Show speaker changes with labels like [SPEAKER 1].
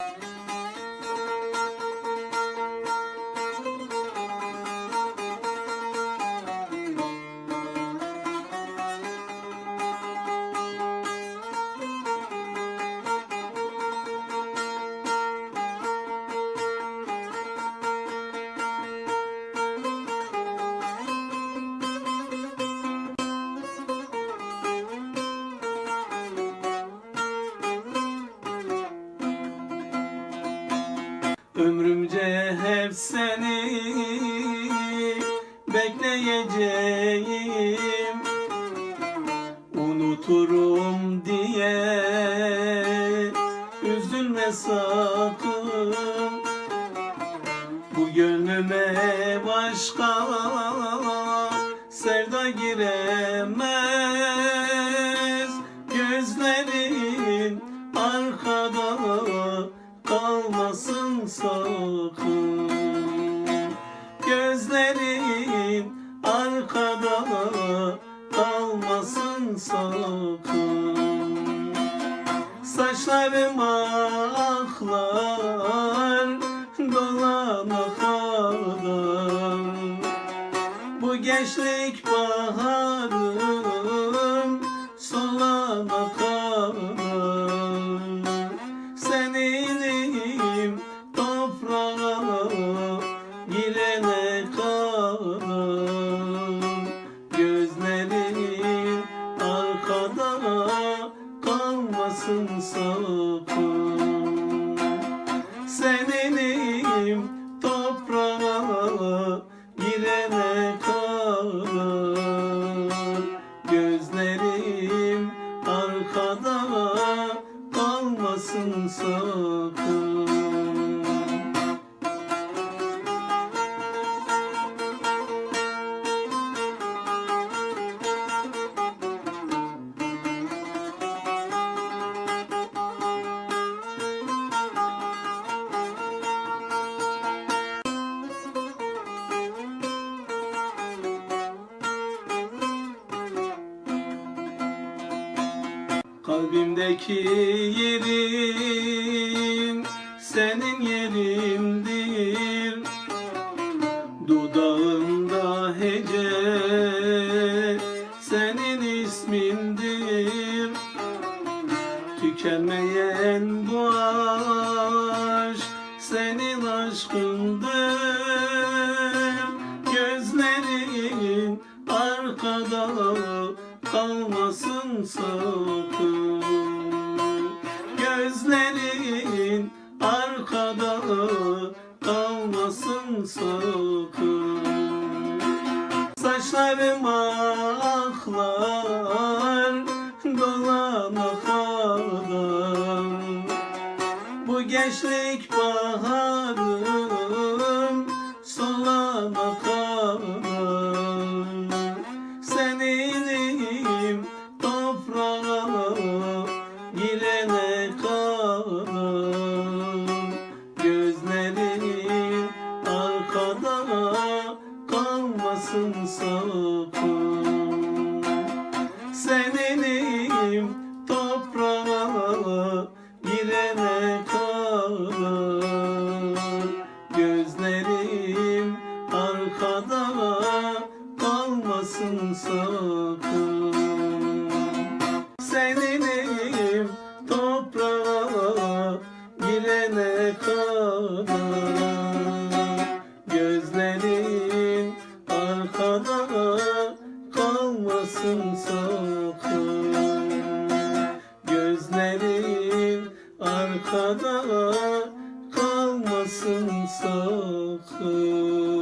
[SPEAKER 1] Thank you. Ömrümce hep seni bekleyeceğim. Unuturum diye üzülme sakın. Bu gönlüme başka sevda giremez arkada kalmasın sakın Saçlarım aklar dolana kadar Bu gençlik baharım kalmasın sakın Seninim toprağa girene kadar Gözlerim arkada kalmasın sakın Kalbimdeki yerin senin yerindir. Dudağımda hece senin ismindir. Tükenmeyen bu kalmasın sakın. Gözlerin arkada kalmasın sakın. Saçlarım aklar dolana kadar. Bu gençlik baharım kalmasın sakın. Seninim toprağa girene kadar. Gözlerim arkada kalmasın sakın. Seninim toprağa girene kadar kalmasın sakın Gözlerin arkada kalmasın sakın